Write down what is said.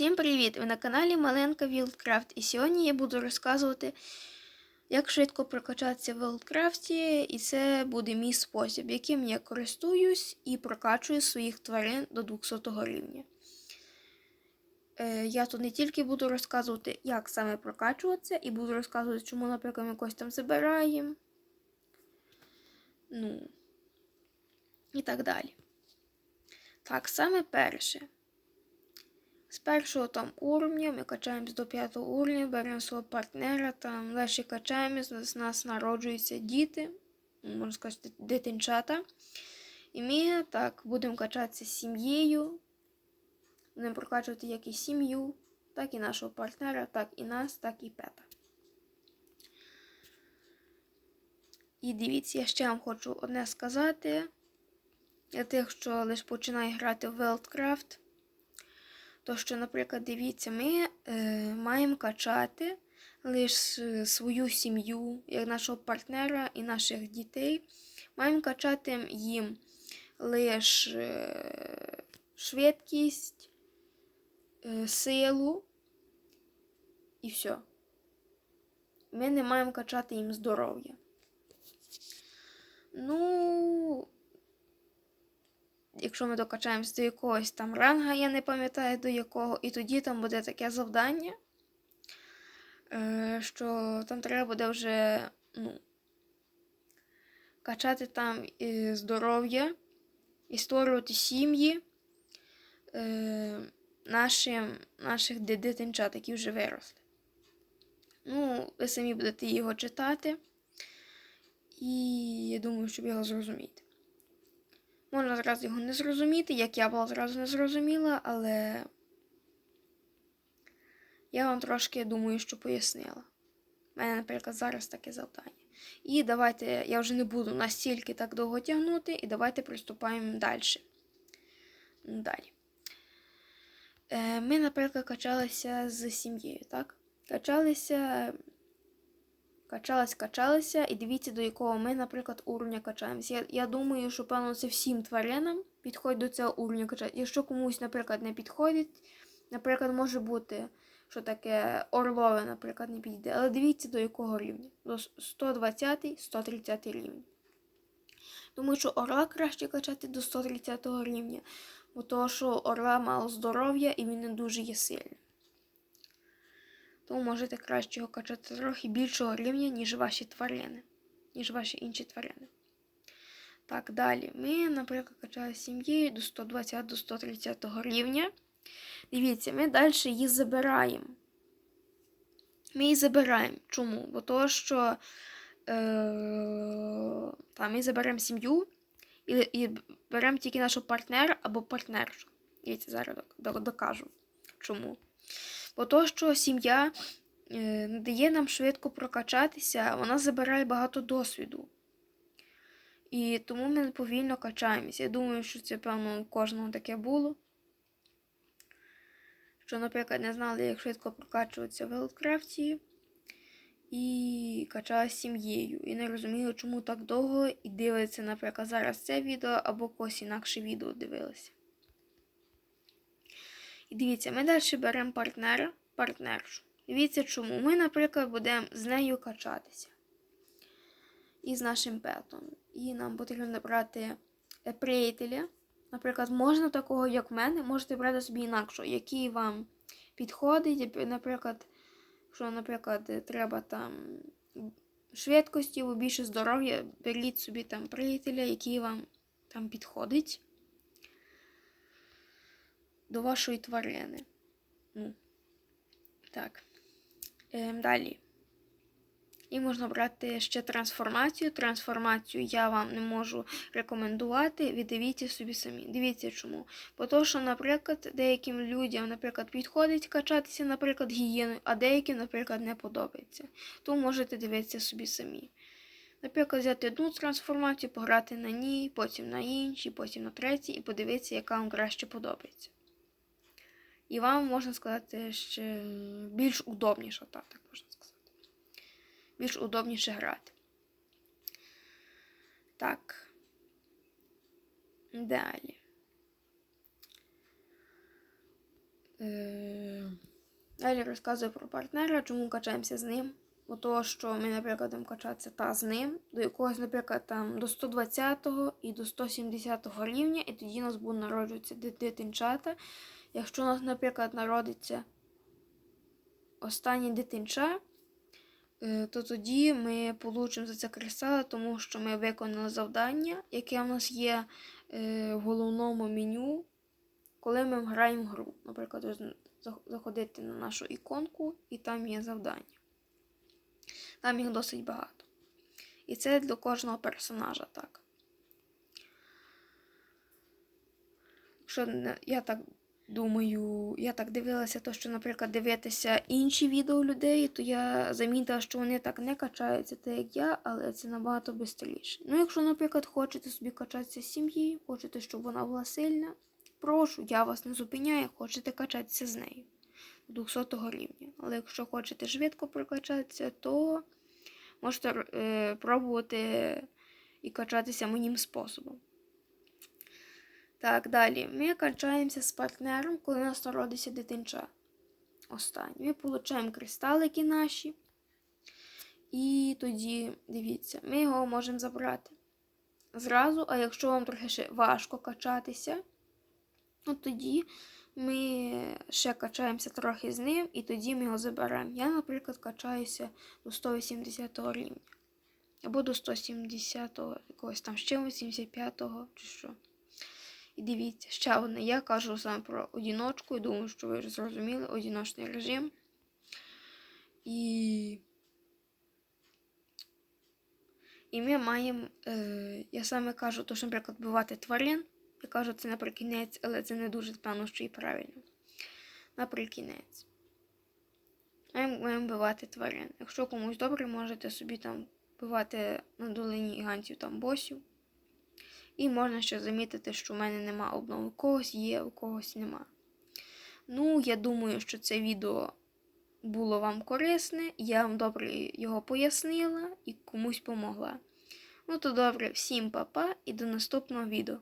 Всім привіт! Ви на каналі Маленька Wildcraft і сьогодні я буду розказувати, як швидко прокачатися в Wildcraft, і це буде мій спосіб, яким я користуюсь і прокачую своїх тварин до 200 рівня. Е, я тут не тільки буду розказувати, як саме прокачуватися, і буду розказувати, чому, наприклад, ми когось там забираємо. Ну, і так далі. Так, саме перше. З першого там уровня ми качаємось до п'ятого уровня, беремо свого партнера, там далі качаємось, з нас народжуються діти, можна сказати, дитинчата. І ми так будемо качатися з сім'єю. Будемо прокачувати як і сім'ю, так і нашого партнера, так і нас, так і пета. І дивіться, я ще вам хочу одне сказати. Для тих, що лише починає грати в Wildcraft. То, що, наприклад, дивіться, ми е, маємо качати лише свою сім'ю, як нашого партнера і наших дітей. Маємо качати їм лише е, швидкість, е, силу і все. Ми не маємо качати їм здоров'я. Ну, якщо ми докачаємось до якогось там ранга, я не пам'ятаю до якого, і тоді там буде таке завдання, е, що там треба буде вже ну, качати там здоров'я і створювати сім'ї е, нашим, наших дитинчат, які вже виросли. Ну, ви самі будете його читати. І я думаю, щоб його зрозуміти. Можна зразу його не зрозуміти, як я була зразу не зрозуміла, але я вам трошки думаю, що пояснила. У мене, наприклад, зараз таке завдання. І давайте, я вже не буду настільки так довго тягнути, і давайте приступаємо далі. Далі. Е, Ми, наприклад, качалися з сім'єю, так? Качалися. Качалась, качалася, і дивіться, до якого ми, наприклад, уровня качаємося. Я я думаю, що, певно, це всім тваринам підходить до цього уровня качати. Якщо комусь, наприклад, не підходить, наприклад, може бути, що таке орлове, наприклад, не підійде. Але дивіться, до якого рівня. До 120-130 рівня. Думаю, що орла краще качати до 130 рівня, бо того, що орла мало здоров'я і він не дуже є сильним то можете краще його качати трохи більшого рівня, ніж ваші тварини, ніж ваші інші тварини. Так, далі. Ми, наприклад, качали сім'єю до 120-130 рівня. Дивіться, ми далі її забираємо. Ми її забираємо. Чому? Бо то, що е, та, ми заберемо сім'ю і і беремо тільки нашого партнера або партнершу. Дивіться, зараз докажу. Чому? Бо то, що сім'я не дає нам швидко прокачатися, вона забирає багато досвіду. І тому ми повільно качаємося. Я думаю, що це, певно, у кожного таке було. Що, наприклад, не знали, як швидко прокачуватися в Wildcraft і качалася сім'єю. І не розуміли, чому так довго і дивиться, наприклад, зараз це відео або когось інакше відео дивилися. І дивіться, ми далі беремо партнера, партнершу. Дивіться, чому. Ми, наприклад, будемо з нею качатися. І з нашим петом. І нам потрібно набрати е, приятеля. Наприклад, можна такого, як в мене, можете брати собі інакше, який вам підходить. Наприклад, що, наприклад, треба там швидкості або більше здоров'я, беріть собі там приятеля, який вам там підходить до вашої тварини. Ну, Так. Ем, Далі. І можна брати ще трансформацію. Трансформацію я вам не можу рекомендувати. Віддивіться собі самі. Дивіться чому. Бо то, що, наприклад, деяким людям, наприклад, підходить качатися, наприклад, гігієною, а деяким, наприклад, не подобається. Тому можете дивитися собі самі. Наприклад, взяти одну трансформацію, пограти на ній, потім на іншій, потім на третій, і подивитися, яка вам краще подобається. І вам можна сказати, ще більш удобніше, так, так можна сказати. Більш удобніше грати. Так. Далі. Е, Далі розказую про партнера, чому качаємося з ним. Бо того, що ми, наприклад, будемо качатися та з ним, до якогось, наприклад, там до 120 і до 170 рівня, і тоді у нас будуть народжуватися дитинчата. Якщо у нас, наприклад, народиться останнє дитинча, е, то тоді ми получимо за це кристали, тому що ми виконали завдання, яке у нас є е, в головному меню, коли ми граємо гру. Наприклад, заходити на нашу іконку, і там є завдання. Там їх досить багато. І це для кожного персонажа так. Якщо я так думаю, я так дивилася, то що, наприклад, дивитися інші відео людей, то я замітила, що вони так не качаються, так як я, але це набагато швидше. Ну, якщо, наприклад, хочете собі качатися з сім'єю, хочете, щоб вона була сильна, прошу, я вас не зупиняю, хочете качатися з нею до 200 рівня. Але якщо хочете швидко прокачатися, то можете е, пробувати і качатися моїм способом. Так, далі. Ми качаємося з партнером, коли у нас народиться дитинча. Останнє. Ми отримуємо кристалики наші. І тоді, дивіться, ми його можемо забрати зразу, а якщо вам трохи ще важко качатися, ну тоді ми ще качаємося трохи з ним, і тоді ми його заберемо. Я, наприклад, качаюся до 180 рівня. Або до 170-го, якогось там ще 85-го чи що. І дивіться, ще одне. Я кажу саме про одіночку, і думаю, що ви вже зрозуміли одіночний режим. І. І ми маємо. Е, я саме кажу, то, що, наприклад, вбивати тварин. Я кажу, це наприкінець, але це не дуже певно, що і правильно. Наприкінець. Ми маємо вбивати тварин. Якщо комусь добре, можете собі там вбивати на долині гігантів там босів. І можна ще замітити, що в мене нема обнови. У когось є, у когось нема. Ну, я думаю, що це відео було вам корисне. Я вам добре його пояснила і комусь помогла. Ну то добре, всім па-па і до наступного відео.